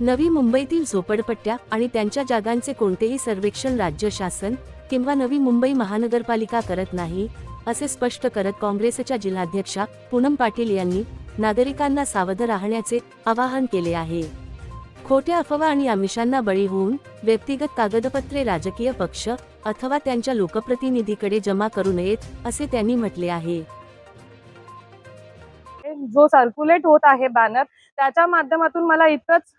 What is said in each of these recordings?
नवी मुंबईतील झोपडपट्ट्या आणि त्यांच्या जागांचे कोणतेही सर्वेक्षण राज्य शासन किंवा नवी मुंबई महानगरपालिका करत नाही असे स्पष्ट करत काँग्रेसच्या जिल्हाध्यक्षा पूनम पाटील यांनी नागरिकांना सावध राहण्याचे आवाहन केले आहे. खोट्या अफवा आणि आमिषांना बळी होऊन व्यक्तिगत कागदपत्रे राजकीय पक्ष अथवा त्यांच्या लोकप्रतिनिधीकडे जमा करू नयेत असे त्यांनी म्हटले आहे. जो सर्क्युलेट होत आहे बॅनर त्याच्या माध्यमातून मला इतकंच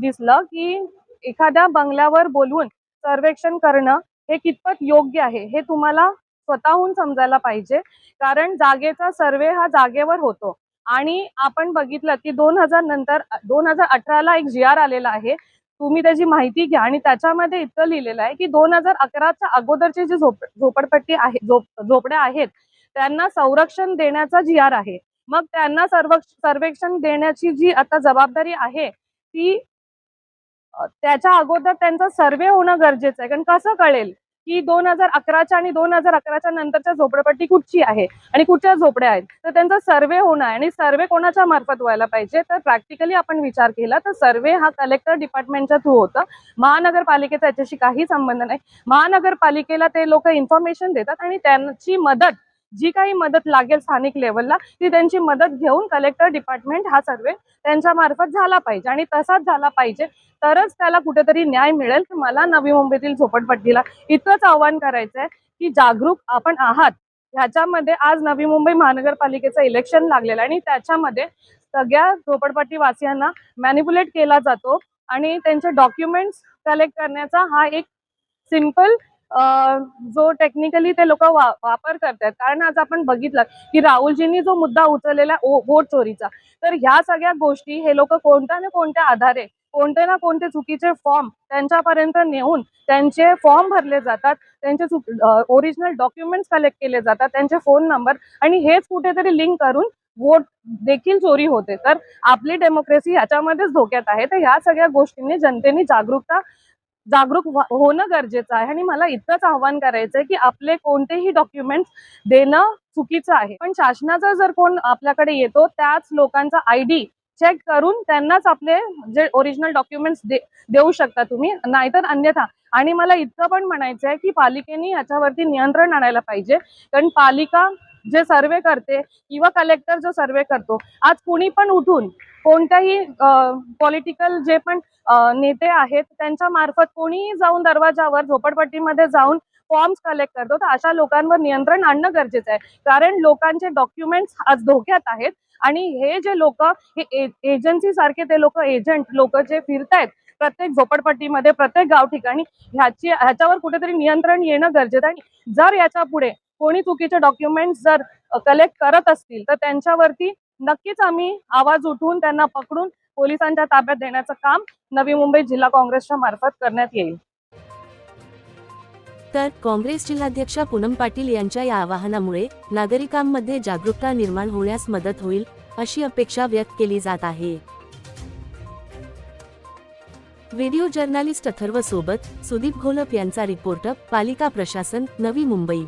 दिसलं की एखाद्या बंगल्यावर बोलवून सर्वेक्षण करणं हे कितपत योग्य आहे हे तुम्हाला स्वतःहून समजायला पाहिजे. कारण जागेचा सर्वे हा जागेवर होतो. आणि आपण बघितलं की दोन हजार नंतर दोन हजार अठराला एक जी आर आलेला आहे. तुम्ही त्याची माहिती घ्या आणि त्याच्यामध्ये इतकं लिहिलेलं आहे की दोन हजार अकराच्या अगोदरची जी झोप झोपडपट्टी आहे झोप झोपड्या आहेत त्यांना संरक्षण देण्याचा जी आर आहे. मग त्यांना सर्व सर्वेक्षण देण्याची जी आता जबाबदारी आहे ती त्याच्या अगोदर त्यांचा सर्वे होणं गरजेचं आहे. कारण कसं कळेल की दोन हजार अकराच्या आणि दोन हजार अकराच्या नंतरच्या झोपडपट्टी कुठची आहे आणि कुठच्या झोपड्या आहेत? तर त्यांचा सर्वे होणं आहे आणि सर्वे कोणाच्या मार्फत व्हायला पाहिजे? तर प्रॅक्टिकली आपण विचार केला तर सर्वे हा कलेक्टर डिपार्टमेंटच्या थ्रू होतं. महानगरपालिकेचा याच्याशी काही संबंध नाही. महानगरपालिकेला ते लोक इन्फॉर्मेशन देतात आणि त्यांची मदत जी काही मदत लागेल स्थानिक लेवलला ती त्यांची मदत घेऊन कलेक्टर डिपार्टमेंट हा सर्वे त्यांच्या मार्फत झाला पाहिजे. आणि तसाच झाला पाहिजे तरच त्याला कुठेतरी न्याय मिळेल की मला नवी मुंबईतील झोपडपट्टीला इतकंच आव्हान करायचं आहे की जागरूक आपण आहात. ह्याच्यामध्ये आज नवी मुंबई महानगरपालिकेचं इलेक्शन लागलेलं आहे आणि त्याच्यामध्ये सगळ्या झोपडपट्टी वासियांना मॅनिप्युलेट केला जातो. आणि त्यांचे डॉक्युमेंट्स कलेक्ट करण्याचा हा एक सिंपल जो टेक्निकली ते लोक वापर करतात. कारण आज आपण बघितलं की राहुलजींनी जो मुद्दा उचललेला वोट चोरीचा. तर ह्या सगळ्या गोष्टी हे लोक कोणत्या ना कोणत्या आधारे कोणते ना कोणते चुकीचे फॉर्म त्यांच्यापर्यंत नेऊन त्यांचे फॉर्म भरले जातात. त्यांचे ओरिजिनल डॉक्युमेंट्स कलेक्ट केले जातात त्यांचे फोन नंबर आणि हेच कुठेतरी लिंक करून वोट देखील चोरी होते. तर आपली डेमोक्रेसी ह्याच्यामध्येच धोक्यात आहे. तर ह्या सगळ्या गोष्टींनी जनतेने जागरूकता जागरूक होणं गरजेचं आहे. आणि मला इतकंच आव्हान करायचं आहे की आपले कोणतेही डॉक्युमेंट्स देणं चुकीचं आहे. पण शासनाचा जर कोण आपल्याकडे येतो त्याच लोकांचा आय डी चेक करून त्यांनाच आपले जे ओरिजिनल डॉक्युमेंट्स देऊ शकता तुम्ही. नाहीतर अन्यथा. आणि मला इतकं पण म्हणायचं आहे की पालिकेने याच्यावरती नियंत्रण आणायला पाहिजे. कारण पालिका जे सर्वे करते किंवा कलेक्टर जो सर्वे करतो आज कुणी पण उठून कोणत्याही पॉलिटिकल जे पण नेते आहेत त्यांच्या मार्फत कोणीही जाऊन दरवाजावर झोपडपट्टीमध्ये जाऊन फॉर्म्स कलेक्ट करतो तर अशा लोकांवर नियंत्रण आणणं गरजेचं आहे. कारण लोकांचे डॉक्युमेंट्स आज धोक्यात आहेत आणि हे जे लोक हे एजन्सी सारखे ते लोक एजंट लोक जे फिरतायत प्रत्येक झोपडपट्टीमध्ये प्रत्येक गाव ठिकाणी ह्याची ह्याच्यावर कुठेतरी नियंत्रण येणं गरजेचं आहे. आणि जर याच्यापुढे कोणी चुकीचे डॉक्युमेंट्स जर कलेक्ट करत असतील तर त्यांच्यावरती नक्कीच आम्ही आवाज उठवून त्यांना पकडून पोलिसांच्या ताब्यात देण्याचं काम नवी मुंबई जिल्हा काँग्रेसच्या मार्फत करण्यात येईल. तर काँग्रेस जिल्हाध्यक्षा पूनम पाटील यांच्या या आवाहनामुळे नागरिकांमध्ये जागरूकता निर्माण होण्यास मदत होईल अशी अपेक्षा व्यक्त केली जात आहे. व्हिडिओ जर्नालिस्ट अथर्व सोबत सुदीप घोलप यांचा रिपोर्ट पालिका प्रशासन नवी मुंबई.